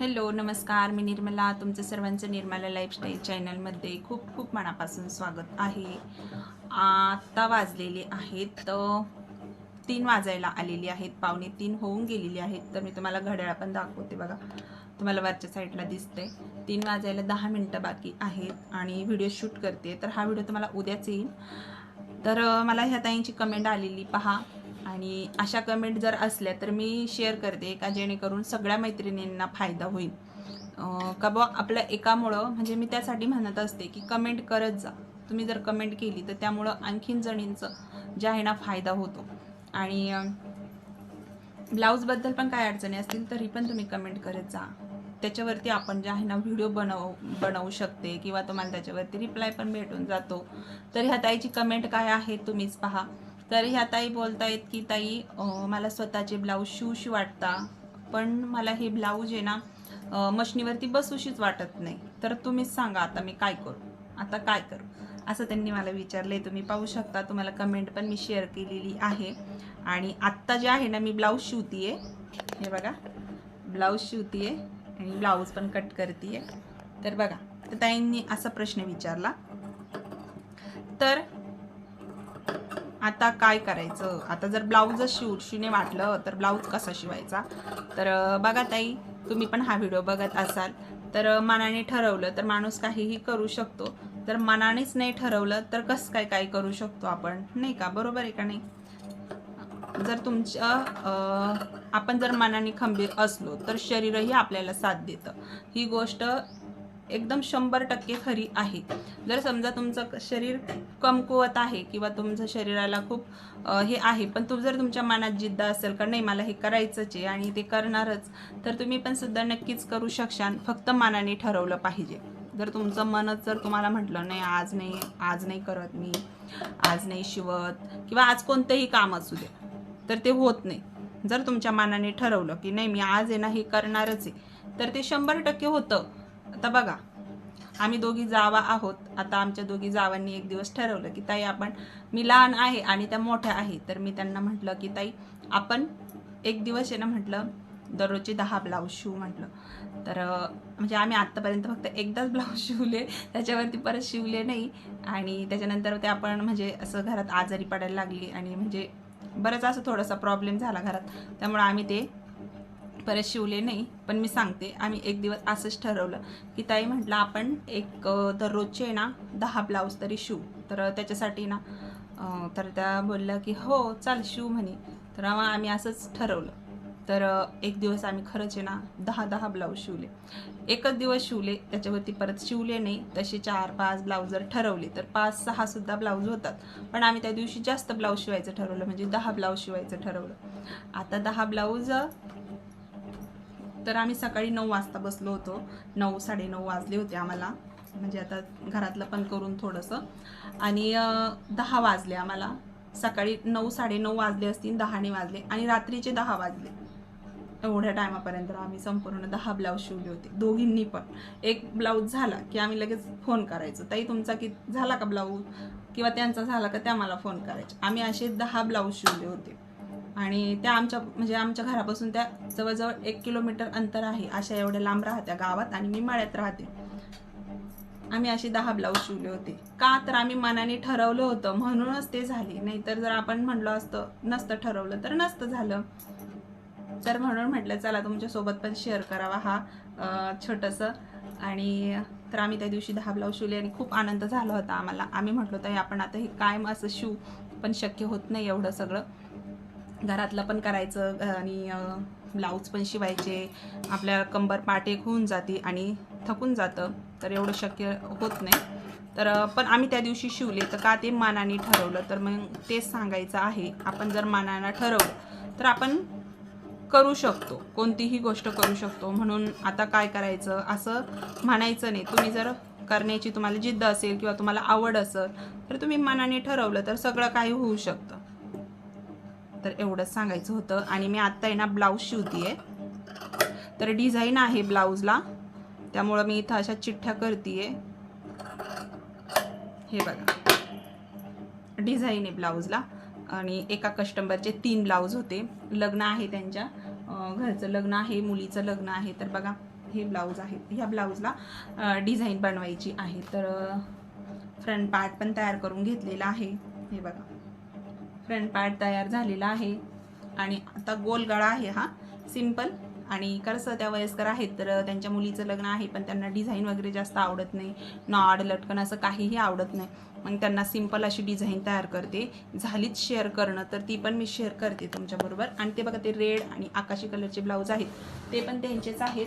Hello नमस्कार. मी निर्मला. तुमचं सर्वांचं निर्मला लाईफस्टाईल चॅनलमध्ये खूप खूप मनापासून स्वागत आहे. आता वाजलेले आहेत तीन वाजायला आलेली आहेत. पावणे तीन होऊन गेलेली आहेत. तर मी तुम्हाला घड्याळ पण दाखवते बघा. तुम्हाला वरच्या साईडला दिसते तीन वाजायला दहा मिनटं बाकी आहेत आणि व्हिडिओ शूट करते. तर हा व्हिडिओ तुम्हाला उद्याच येईल. तर मला ह्या ताईंची कमेंट आलेली पहा. आणि अशा कमेंट जर असल्या तर मी शेअर करते का जेणेकरून सगळ्या मैत्रिणींना फायदा होईल. का बुवा आपल्या एकामुळं म्हणजे मी त्यासाठी म्हणत असते की कमेंट करत जा. तुम्ही जर कमेंट केली तर त्यामुळं आणखीन जणींचं जे आहे ना फायदा होतो. आणि ब्लाऊजबद्दल पण काय अडचणी असतील तरी पण तुम्ही कमेंट करत जा. त्याच्यावरती आपण जे आहे ना व्हिडिओ बनव बनवू शकते किंवा तुम्हाला त्याच्यावरती रिप्लाय पण भेटून जातो. तर ह्या ताईची कमेंट काय आहे तुम्हीच पहा. तर ह्या ताई बोलतायत की ताई मला स्वतःचे ब्लाऊज शिवशी वाटता पण मला हे ब्लाऊज आहे ना मशनीवरती बसूशीच वाटत नाही. तर तुम्हीच सांगा आता मी काय करू? आता काय करू? असं त्यांनी मला विचारले तुम्ही पाहू शकता तुम्हाला कमेंट पण मी शेअर केलेली आहे. आणि आत्ता जे आहे ना मी ब्लाऊज शिवतीये. हे बघा ब्लाऊज शिवतीये आणि ब्लाऊज पण कट करतीये. तर बघा तर ताईंनी असा प्रश्न विचारला. तर आता काय करायचं? आता जर ब्लाऊजच शिव शिवणे वाटलं तर ब्लाऊज कसा शिवायचा? तर बघा ताई तुम्ही पण हा व्हिडिओ बघत असाल. तर मनाने ठरवलं तर माणूस काहीही करू शकतो. तर मनानेच नाही ठरवलं तर कसं काय काय करू शकतो आपण? नाही का? बरोबर आहे का नाही? जर तुमच्या आपण जर मनाने खंबीर असलो तर शरीरही आपल्याला साथ देतं. ही गोष्ट एकदम शंभर टक्के खरी आहे. जर समजा तुमचं शरीर कमकुवत आहे किंवा तुमचं शरीराला खूप हे आहे पण तू जर तुमच्या मनात जिद्द असेल का नाही मला हे करायचंच आहे आणि ते करणारच तर तुम्ही पण सुद्धा नक्कीच करू शकशाल फक्त मनाने ठरवलं पाहिजे. जर तुमचं मनच जर तुम्हाला म्हटलं नाही आज नाही आज नाही करत मी आज नाही शिवत किंवा आज कोणतंही काम असू दे तर ते होत नाही. जर तुमच्या मनाने ठरवलं की नाही मी आज आहे ना हे करणारच आहे तर ते शंभर टक्के होतं. आता बघा आम्ही दोघी जावा आहोत. आता आमच्या दोघी जावांनी एक दिवस ठरवलं की ताई आपण मी लहान आहे आणि त्या मोठ्या आहे तर मी त्यांना म्हटलं की ताई आपण एक दिवस आहे ना म्हटलं दररोजचे दहा ब्लाऊज शिवू म्हटलं. तर म्हणजे आम्ही आत्तापर्यंत फक्त एकदाच ब्लाऊज शिवले त्याच्यावरती परत शिवले नाही. आणि त्याच्यानंतर ते आपण म्हणजे असं घरात आजारी पडायला लागली आणि म्हणजे बरंच असं थोडासा प्रॉब्लेम झाला घरात. त्यामुळे आम्ही ते परत शिवले नाही पण मी सांगते. आम्ही एक दिवस असंच ठरवलं की ताई म्हटलं आपण एक दररोजचे ना दहा ब्लाऊज तरी शिवू. तर त्याच्यासाठी ना तर त्या बोलल्या की हो चाल शिव म्हणे. तर मग आम्ही असंच ठरवलं. तर एक दिवस आम्ही खरंच आहे ना दहा दहा ब्लाऊज शिवले. एकच दिवस शिवले त्याच्यावरती परत शिवले नाही तसे चार पाच ब्लाऊज जर ठरवले तर पाच सहा सुद्धा ब्लाऊज होतात. पण आम्ही त्या दिवशी जास्त ब्लाऊज शिवायचं ठरवलं म्हणजे दहा ब्लाऊज शिवायचं ठरवलं. आता दहा ब्लाऊज तर आम्ही सकाळी नऊ वाजता बसलो होतो. नऊ साडेनऊ वाजले होते आम्हाला. म्हणजे आता घरातलं पण करून थोडंसं. आणि दहा वाजले आम्हाला. सकाळी नऊ साडेनऊ वाजले असतील दहाने वाजले. आणि रात्रीचे दहा वाजले. एवढ्या टायमापर्यंत आम्ही संपूर्ण दहा ब्लाऊज शिवले होते. दोघींनी पण. एक ब्लाऊज झाला की आम्ही लगेच फोन करायचो. ताई तुमचा की झाला का ब्लाऊज? किंवा त्यांचा झाला का त्या मला फोन करायचे आम्ही असे दहा ब्लाऊज शिवले होते. आणि त्या आमच्या म्हणजे आमच्या घरापासून त्या जवळजवळ एक किलोमीटर अंतर आहे. अशा एवढ्या लांब राहत्या गावात आणि मी माळ्यात राहते. आम्ही असे दहा ब्लाऊज शिवले होते. का तर आम्ही मनाने ठरवलं होतं म्हणूनच ते झाले. नाहीतर जर आपण म्हणलो असतं नसतं ठरवलं तर नसतं झालं. तर म्हणून म्हटलं चला तुमच्यासोबत पण शेअर करावा हा छोटंसं. आणि तर आम्ही त्या दिवशी दहा ब्लाऊज शिवले आणि खूप आनंद झाला होता आम्हाला. आम्ही म्हटलं होतं आपण आता हे कायम असं शिवू पण शक्य होत नाही एवढं सगळं. घरातलं पण करायचं आणि ब्लाऊज पण शिवायचे. आपल्या कंबर पाठ होऊन जाते आणि थकून जातं. तर एवढं शक्य होत नाही. तर पण आम्ही त्या दिवशी शिवले. तर का ते मानाने ठरवलं? तर मग तेच सांगायचं आहे. आपण जर मानानं ठरवलं तर आपण करू शकतो. कोणतीही गोष्ट करू शकतो. म्हणून आता काय करायचं? असं म्हणायचं नाही. तुम्ही जर करण्याची तुम्हाला जिद्द असेल किंवा तुम्हाला आवड असेल तर तुम्ही मनाने ठरवलं तर सगळं काही होऊ शकतं. तर एवढंच सांगायचं होतं. आणि मी आत्ता आहे ना ब्लाऊज शिवतीये. तर डिझाईन आहे ब्लाऊजला. त्यामुळं मी इथं अशा चिठ्ठ्या करतीये. हे बघा. डिझाईन आहे ब्लाऊजला. आणि एका कस्टमरचे तीन ब्लाऊज होते. लग्न आहे त्यांच्या. घरचं लग्न आहे मुलीचं लग्न आहे. तर बघा हे ब्लाऊज आहे. ह्या ब्लाऊजला डिझाईन बनवायची आहे. तर फ्रंट पार्ट पण तयार करून घेतलेला आहे. हे बघा. फ्रंट पार्ट तयार झालेला आहे. आणि आता गोल गळा आहे हा. सिंपल आणि कसं त्या वयस्कर आहेत तर त्यांच्या मुलीचं लग्न आहे पण त्यांना डिझाईन वगैरे जास्त आवडत नाही. नॉड लटकन असं काहीही आवडत नाही. मग त्यांना सिंपल अशी डिझाईन तयार करते. झालीच शेअर करणं तर ती पण मी शेअर करते तुमच्याबरोबर. आणि ते बघा ते रेड आणि आकाशी कलरचे ब्लाऊज आहेत. ते पण त्यांचेच आहेत.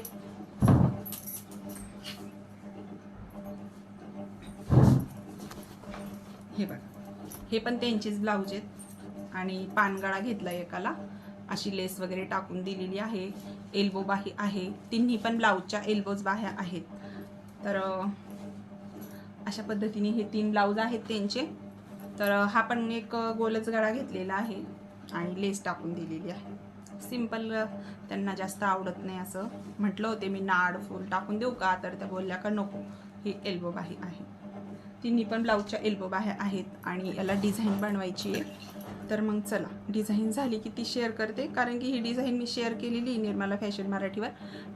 हे बघा. हे पण त्यांचेच ब्लाऊज आहेत. आणि पानगळा घेतला एकाला. अशी लेस वगैरे टाकून दिलेली आहे. एल्बो बाही आहे. तिन्ही पण ब्लाऊजच्या एल्बोज बाह्या आहेत. तर अशा पद्धतीने हे तीन ब्लाऊज आहेत त्यांचे. तर हा पण एक गोलच गळा घेतलेला आहे आणि लेस टाकून दिलेली आहे. सिंपल त्यांना जास्त आवडत नाही असं म्हटलं होते मी. नाड फुल टाकून देऊ का? तर त्या बोलल्या का नको. ही एल्बो बाही आहे. तिन्ही पण ब्लाऊजच्या एल्बो बाह्या आहेत आणि याला डिझाईन बनवायची आहे. तर मग चला डिझाईन झाली की ती शेअर करते. कारण की ही डिझाईन मी शेअर केलेली आहे निर्मला फॅशन मराठीवर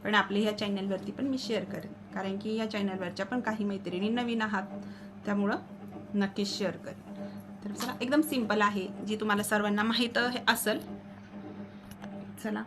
पण आपल्या ह्या चॅनलवरती पण मी शेअर करेन. कारण की या चॅनलवरच्या पण काही मैत्रिणी नवीन आहात त्यामुळं नक्कीच शेअर करेन. तर चला एकदम सिंपल आहे जी तुम्हाला सर्वांना माहीत हे असेल. चला.